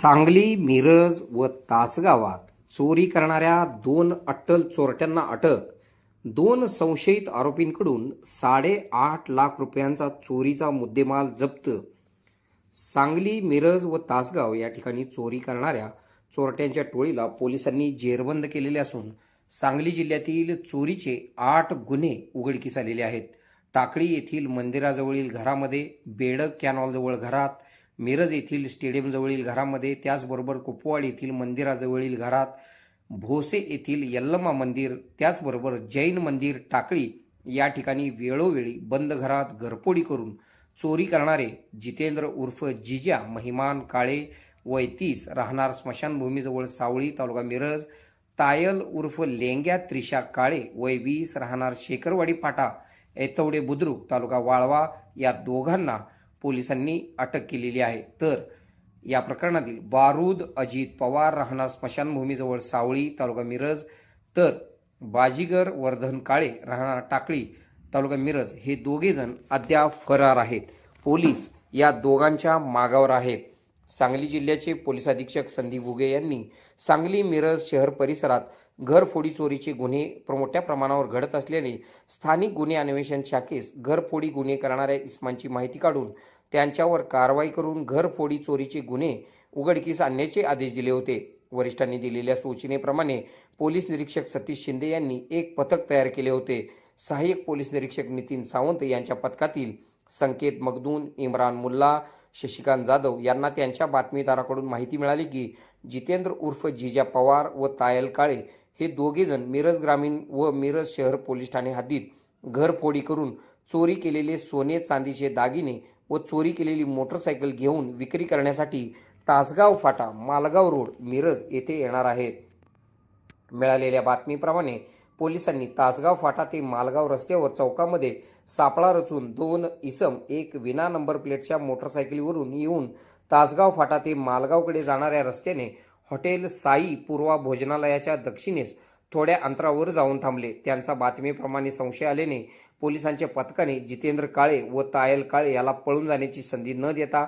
सांगली मिरज व तासगावात चोरी करणाऱ्या दोन अट्टल चोरट्यांना अटक. दोन संशयित आरोपींकडून साडेआठ लाख रुपयांचा चोरीचा मुद्देमाल जप्त. सांगली मिरज व तासगाव या ठिकाणी चोरी करणाऱ्या चोरट्यांच्या टोळीला पोलिसांनी जेरबंद केलेले असून सांगली जिल्ह्यातील चोरीचे आठ गुन्हे उघडकीस आलेले आहेत. टाकळी येथील मंदिराजवळील घरामध्ये बेडक कॅनॉलजवळ घरात मिरज येथील स्टेडियमजवळील घरामध्ये त्याचबरोबर कुपवाड येथील मंदिराजवळील घरात भोसे येथील यल्लमा मंदिर त्याचबरोबर जैन मंदिर टाकळी या ठिकाणी वेळोवेळी बंद घरात घरपोडी करून चोरी करणारे जितेंद्र उर्फ जिजा महिमान काळे वैतीस राहणार स्मशानभूमीजवळ सावळी तालुका मिरज तायल उर्फ लेंग्या त्रिशा काळे वय वीस राहणार शेखरवाडी फाटा ऐतवडे बुद्रुक तालुका वाळवा या दोघांना पोलिसांनी अटक केलेली आहे. तर या प्रकरणातील बारूद अजित पवार राहणार स्मशानभूमीजवळ सावळी तालुका मिरज तर बाजीगर वर्धन काळे राहणार टाकळी तालुका मिरज हे दोघेजण अद्याप फरार आहेत. पोलीस या दोघांच्या मागावर आहेत. सांगली जिल्ह्याचे पोलीस अधीक्षक संदीप उगे यांनी सांगली मिरज शहर परिसरात घरफोडी चोरीचे गुन्हे मोठ्या प्रमाणावर घडत असल्याने स्थानिक गुन्हे अन्वेषण शाखेस घरफोडी गुन्हे करणाऱ्या इस्मांची माहिती काढून त्यांच्यावर कारवाई करून घरफोडी चोरीचे गुन्हे उघडकीस आणण्याचे आदेश दिले होते. वरिष्ठांनी दिलेल्या सूचनेप्रमाणे पोलीस निरीक्षक सतीश शिंदे यांनी एक पथक तयार केले होते. सहाय्यक पोलीस निरीक्षक नितीन सावंत यांच्या पथकातील संकेत मगदून इम्रान मुल्ला शशिकांत जाधव यांना त्यांच्या बातमीदाराकडून माहिती मिळाली की जितेंद्र उर्फ जिजा पवार व तायल काळे हे दोघेजण मिरज ग्रामीण व मिरज शहर पोलीस ठाणे हद्दीत घरफोडी करून चोरी केलेले सोने चांदीचे दागिने व चोरी केलेली मोटरसायकल घेऊन विक्री करण्यासाठी तासगाव फाटा मालगाव रोड मिरज येथे येणार आहेत. मिळालेल्या बातमीप्रमाणे पोलिसांनी तासगाव फाटा ते मालगाव रस्त्यावर चौकामध्ये सापळा रचून दोन इसम एक विना नंबर प्लेटच्या मोटरसायकलीवरून येऊन तासगाव फाटा ते मालगावकडे जाणाऱ्या रस्त्याने हॉटेल साई पूर्वा भोजनालयाच्या दक्षिणेस थोड्या अंतरावर जाऊन थांबले. त्यांचा बातमीप्रमाणे संशय आल्याने पोलिसांच्या पथकाने जितेंद्र काळे व तायल काळे याला पळून जाण्याची संधी न देता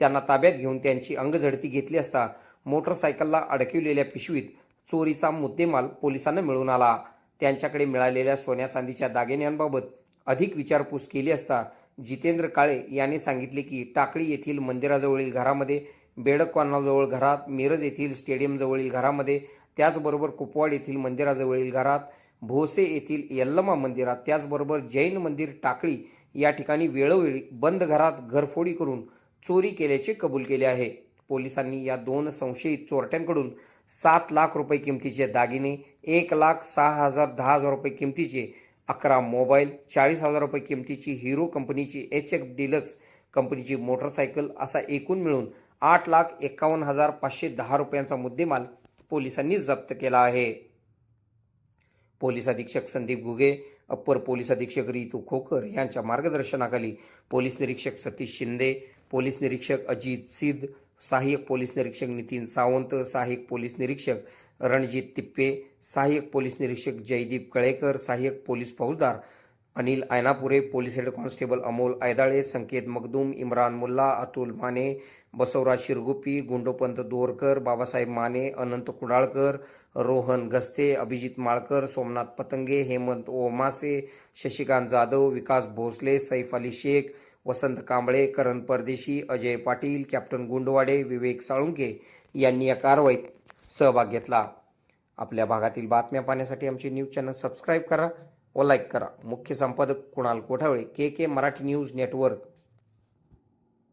त्यांना ताब्यात घेऊन त्यांची अंगझडती घेतली असता मोटरसायकलला अडकविलेल्या पिशवीत चोरीचा मुद्देमाल पोलिसांना मिळून आला. त्यांच्याकडे मिळालेल्या सोन्या चांदीच्या दागिन्यांबाबत अधिक विचारपूस केली असता जितेंद्र काळे यांनी सांगितले की टाकळी येथील मंदिराजवळील घरामध्ये बेडक घरात मिरज येथील स्टेडियमजवळील घरामध्ये त्याचबरोबर कुपवाड येथील मंदिराजवळील घरात भोसे येथील यल्लमा मंदिरात त्याचबरोबर जैन मंदिर टाकळी या ठिकाणी वेळोवेळी बंद घरात घरफोडी करून चोरी केल्याचे कबूल केले आहे. पोलिसांनी या दोन संशयित चोरट्यांकडून सात लाख रुपये किमतीचे दागिने एक लाख सहा हजार दहा हजार रुपये किमतीचे अकरा मोबाईल चाळीस हजार रुपये किमतीची हिरो कंपनीची एच एफ डिलक्स कंपनीची मोटरसायकल असा एकूण मिळून आठ लाख एकावन्न हजार पाचशे दहा रुपयांचा मुद्देमाल पोलिसांनी जप्त केला आहे. पोलीस अधीक्षक संदीप घुगे अप्पर पोलीस अधीक्षक रितू खोकर यांच्या मार्गदर्शनाखाली पोलीस निरीक्षक सतीश शिंदे पोलीस निरीक्षक अजित सिद्ध सहाय्यक पोलीस निरीक्षक नितीन सावंत सहाय्यक पोलीस निरीक्षक रणजित तिप्पे सहाय्यक पोलीस निरीक्षक जयदीप कळेकर सहाय्यक पोलीस फौजदार Anil Ainapure police head constable Amol Aidale Sanket Magdum Imran Mulla Atul Mane Basavaraj Shirgupi Gundopant Dorkar Babasaheb Mane Anant Kudalkar Rohan Gaste Abhijit Malkar Somnath Patange Hemant Omase Shashikant Jadhav Vikas Bhosale Saif Ali Shaikh Vasant Kamble Karan Pardeshi Ajay Patil captain Gundwade Vivek Salunke यांनी या कारवाईत सहभाग घेतला. आपल्या भागातील बातम्या पाहण्यासाठी आमचे न्यूज चॅनल सबस्क्राईब करा व लाईक करा. मुख्य संपादक Kunal Kothawale K K Marathi news network.